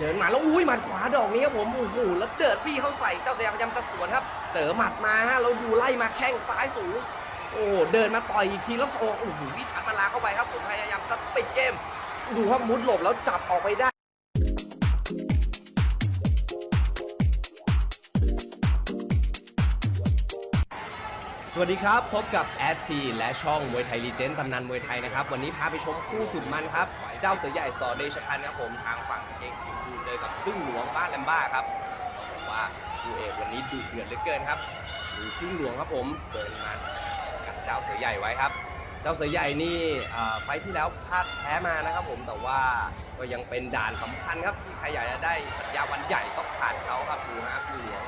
เดินมาแล้วอุ้ยหมัดขวาดอกนี้ครับผมโอ้โหแล้วเดิดพี่เข้าใส่เจ้าสยามพยายามจะสวนครับ เจอหมัดมาฮะเราดูไล่มาแข้งซ้ายสูงโอ้เดินมาต่อยอีกทีแล้วโอ้โหวิถัดมาลาเข้าไปครับผมพยายามจะปิดเกมดูครับมุดหลบแล้วจับออกไปได้ สวัสดีครับ พบกับแอดทีและช่องมวยไทยลีเจนด์ตำนานมวยไทยนะครับ วันนี้พาไปชมคู่สุดมันครับ เจ้าเสือใหญ่สอเดชพันธ์ครับผมทางฝั่งเองสิงห์บูเจอกับพึ่งหลวงบ้านแลมบ้าครับบอกว่าดูเอกวันนี้ดุเดือดเหลือเกินครับดูพึ่งหลวงครับผมเดินมาสกัดเจ้าเสือใหญ่ไว้ครับ เจ้าเสือใหญ่นี่ไฟที่แล้วพลาดแพ้มานะครับผมแต่ว่าก็ยังเป็นด่านสำคัญครับที่ใครอยากจะได้สัญญาวันใหญ่ต้องผ่านเขาครับดูฮะพึ่งหลวง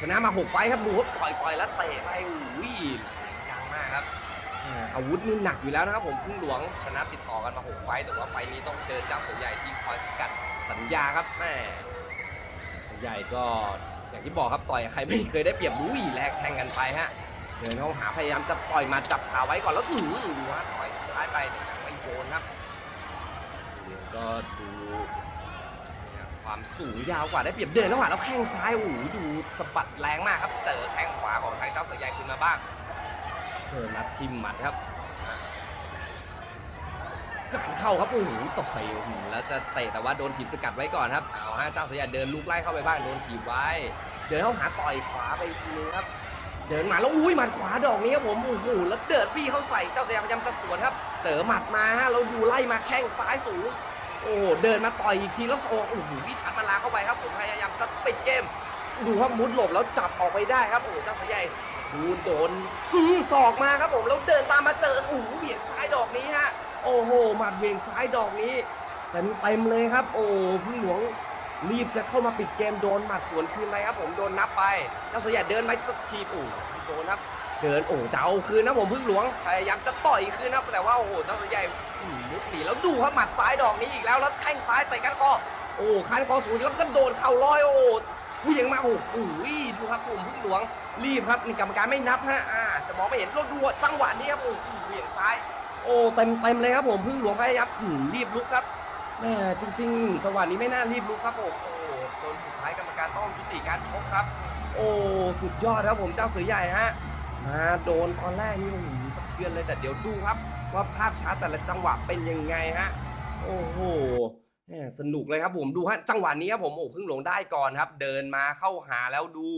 ชนะมา 6 ไฟท์ครับดูครับต่อยต่อยแล้วเตะไปอุ้ยเสียงดังมากครับอ่าอาวุธนี่หนักอยู่แล้วนะครับผมพึ่งหลวงชนะติดต่อกันมา 6 ไฟท์แต่ว่าไฟท์นี้ต้องเจอเจ้าเสือใหญ่ที่คอยสกัดสัญญาครับแม่เสือใหญ่ก็อย่างที่บอกครับต่อยกับใครไม่เคยได้เปรียบอุ้ยแลกแทงกันไปฮะเดินเข้าหาพยายามจะปล่อยหมาจับขาไว้ก่อนแล้วอื้อหือดูฮะต่อยซ้ายไปแต่ยังไม่โดนครับก็ดูเนี่ย ความสูงยาวกว่าได้เปรียบเดินแล้วหวะแล้วแข้งซ้ายโอ้โหดูสะบัดแรงมากครับ เจอแข้งขวาของทางเจ้าเสือใหญ่ขึ้นมาบ้างเดินมาทิมหมัดครับการเข้าครับโอ้โหต่อยโอ้โหแล้วจะเตะแต่ว่าโดนถีบสกัดไว้ก่อนครับเอาฮะเจ้าเสือใหญ่เดินลุกไล่เข้าไปบ้างโดนถีบไว้ เดินเข้าหาต่อยขวาไปทีนึงครับเดินมาแล้วอุ้ยหมัดขวาดอกนี้ครับผมโอ้โหแล้วเดิดบี้เข้าใส่เจ้าสยามพยายามจะสวนครับ เจอหมัดมาฮะเราดูไล่มาแข้งซ้ายสูง โอ้เดินมาต่อยอีกทีแล้วโอ้โหวิถัดมาลาเข้าไปครับผมพยายามจะปิดเกม ดูครับมุดหลบแล้วจับออกไปได้ครับโอ้เจ้าพยายดูโดนอื้อศอกมาครับผมแล้วเดินตามมาเจอโอ้โหเวียงซ้ายดอกนี้ฮะโอ้โหหมัดเวียงซ้ายดอกนี้เต็มเต็มเลยครับ โอ้พึ่งหลวงรีบจะเข้ามาปิดเกมโดนหมัดสวนคืนไปครับ ผมโดนนับไป เจ้าเสยามเดินไปสักทีโอ้โหโดนครับ เดินโอ้จะเอาคืนนะผมพึ่งหลวงพยายามจะต่อยคืนนะแต่ว่าโอ้โหเจ้าตัวใหญ่อื้อมุดหนี แล้วดูครับหมัดซ้ายดอกนี้อีกแล้วแล้วแข้งซ้ายเตะกันคอโอ้คันคอสูงแล้วก็โดนเข่าลอยโอ้เวิ่ยงมาโอ้โหดูครับผมพึ่งหลวงรีบครับนี่กรรมการไม่นับฮะอ่าจะมองไม่เห็นแล้วดูจังหวะนี้ครับโอ้โหเวี่ยงซ้าย โอ้เต็มเต็มเลยครับผมพึ่งหลวงพยายามรีบลุกครับแม่จริงๆจังหวะนี้ไม่น่ารีบลุกครับโอ้โหจนสุดท้ายกรรมการต้องยุติการชกครับ โอ้สุดยอดครับผมเจ้าเสือใหญ่ฮะมาโดนตอนแรกนี่โอ้โหสะเทือนเลยแต่เดี๋ยวดูครับ ว่าภาพช้าแต่ละจังหวะเป็นยังไงฮะ โอ้โหสนุกเลยครับผมดูฮะจังหวะนี้ครับผมโอ้พึ่งหลวงได้ก่อนครับ เดินมาเข้าหาแล้วดู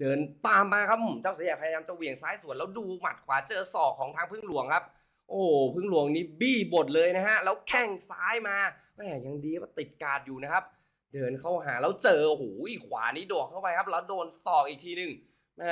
เดินตามมาครับเจ้าเสียพยายามจะเหวี่ยงซ้ายสวนแล้วดูหมัดขวาเจอศอกของทางพึ่งหลวงครับ โอ้พึ่งหลวงนี่บี้บดเลยนะฮะแล้วแข้งซ้ายมาแหมยังดีว่าติดการดอยู่นะครับ เดินเข้าหาแล้วเจอโอ้โหขวานี้โดดเข้าไปครับ แล้วโดนศอกอีกทีหนึ่งแหม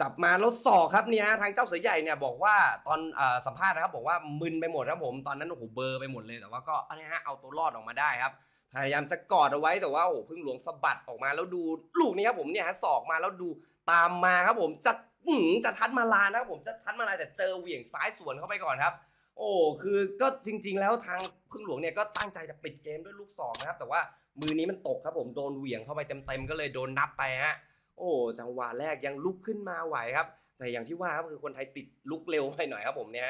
จับมาแล้วศอกครับเนี่ยฮะทางเจ้าเสือใหญ่เนี่ยบอกว่าตอนอสัมภาษณ์นะครับบอกว่ามึนไปหมดครับผมตอนนั้นโอ้โหเบอร์ไปหมดเลยแต่ว่าก็อันนี้ฮะเอาตัวรอดออกมาได้ครับพยายามจะกอดเอาไว้แต่ว่าโอ้พึ่งหลวงสะบัดออกมาแล้วดูลูกนี้ครับผมเนี่ยฮะศอกมาแล้วดูตามมาครับผมจะอื้อหือจะทัดมาลานะครับผมจะทัดมาลาแต่เจอเหวี่ยงซ้ายสวนเข้าไปก่อนครับ โอ้คือก็จริง ๆ แล้วทางพึ่งหลวงเนี่ยก็ตั้งใจจะปิดเกมด้วยลูกศอกนะครับ แต่ว่ามือนี้มันตกครับผมโดนเหวี่ยงเข้าไปเต็มๆก็เลยโดนนับไปฮะ โอ้จังหวะแรกยังลุกขึ้นมาไหวครับ แต่อย่างที่ว่าครับคือคนไทยติดลุกเร็วไปหน่อยครับผมเนี่ย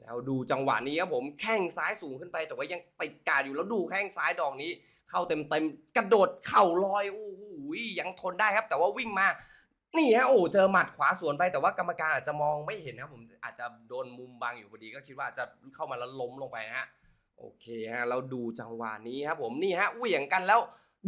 แล้วดูจังหวะนี้ครับผมแข้งซ้ายสูงขึ้นไป แต่ว่ายังติดกาดอยู่แล้วดูแข้งซ้ายดอกนี้ เข้าเต็มเต็มกระโดดเข่าลอยโอ้โหยังทนได้ครับ แต่ว่าวิ่งมานี่ฮะโอ้เจอหมัดขวาสวนไปแต่ว่ากรรมการอาจจะมองไม่เห็นนะครับผมอาจจะโดนมุมบังอยู่พอดีก็คิดว่าอาจจะเข้ามาแล้วล้มลงไปนะฮะโอเคฮะเราดูจังหวะนี้ครับผมนี่ฮะเหวี่ยงกันแล้ว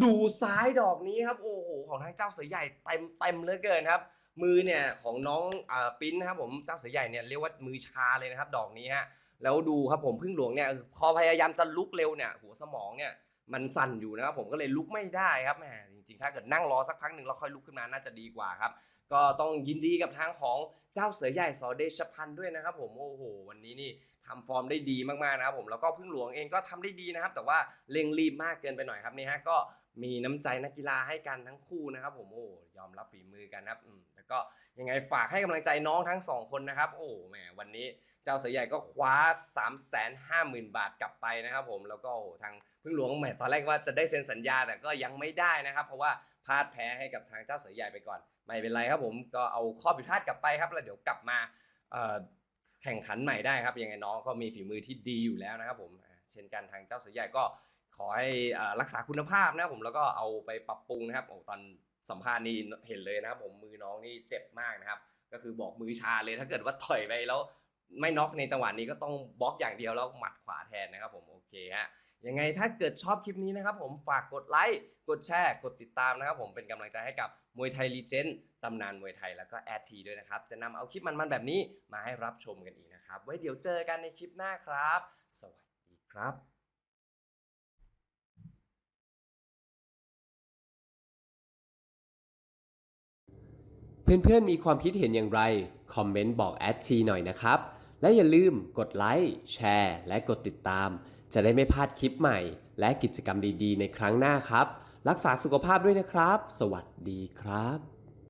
ดูซ้ายดอกนี้ครับ โอ้โห ของทางเจ้าเสือใหญ่เต็มเต็มเหลือเกินครับ มือเนี่ยของน้องอปิ้นนะครับผมเจ้าเสือใหญ่เนี่ยเรียกว่ามือชาเลยนะครับ ดอกนี้ฮะแล้วดูครับผมพึ่งหลวงเนี่ยพอพยายามจะลุกเร็วเนี่ยหัวสมองเนี่ยมันสั่นอยู่นะครับผมก็เลยลุกไม่ได้ครับแหมจริงๆ ถ้าเกิดนั่งรอสักพักหนึ่งแล้วค่อยลุกขึ้นมาน่าจะดีกว่าครับ ก็ต้องยินดีกับทางของเจ้าเสือใหญ่สอเดชพันธ์ด้วยนะครับผมโอ้โหวันนี้นี่ทำฟอร์มได้ดีมากๆนะครับผมแล้วก็พึ่งหลวงเองก็ทำได้ดีนะครับ แต่ว่าเร่งรีบมากเกินไปหน่อยครับนี่ฮะก็ มีน้ำใจนักกีฬาให้กันทั้งคู่นะครับผมโอ้ยอมรับฝีมือกันครับอืมแล้วก็ยังไงฝากให้กำลังใจน้องทั้งสองคนนะครับ โอ้แหมวันนี้เจ้าเสือใหญ่ก็คว้า 3 5 0 0 0 0 บาทกลับไปนะครับผมแล้วก็โอ้ทางพึ่งหลวงแหมตอนแรกว่าจะได้เซ็นสัญญาแต่ก็ยังไม่ได้นะครับ เพราะว่าพลาดแพ้ให้กับทางเจ้าเสือใหญ่ไปก่อน ไม่เป็นไรครับผมก็เอาข้อผิดพลาดกลับไปครับแล้วเดี๋ยวกลับมาเอ่อแข่งขันใหม่ได้ครับยังไงน้องก็มีฝีมือที่ดีอยู่แล้วนะครับผมเช่นกันทางเจ้าเสือใหญ่ก็ ขอให้รักษาคุณภาพนะครับผมแล้วก็เอาไปปรับปรุงนะครับโอ้ตอนสัมภาษณ์นี่เห็นเลยนะครับ ผมมือน้องนี่เจ็บมากนะครับ ก็คือบอกมือชาเลยถ้าเกิดว่าต่อยไปแล้วไม่น็อกในจังหวะนี้ก็ต้องบล็อกอย่างเดียวแล้วหมัดขวาแทนนะครับผมโอเคฮะยังไงถ้าเกิดชอบคลิปนี้นะครับผมฝากกดไลค์กดแชร์กดติดตามนะครับผมเป็นกำลังใจให้กับมวยไทยลีเจนด์ตำนานมวยไทยแล้วก็แอดทีด้วยนะครับ จะนำเอาคลิปมันๆแบบนี้มาให้รับชมกันอีกนะครับ ไว้เดี๋ยวเจอกันในคลิปหน้าครับ สวัสดีครับ เพื่อนๆมีความคิดเห็นอย่างไร คอมเมนต์บอกแอดทีหน่อยนะครับ และอย่าลืมกดไลค์แชร์และกดติดตาม จะได้ไม่พลาดคลิปใหม่ และกิจกรรมดีๆ ในครั้งหน้าครับ รักษาสุขภาพด้วยนะครับ สวัสดีครับ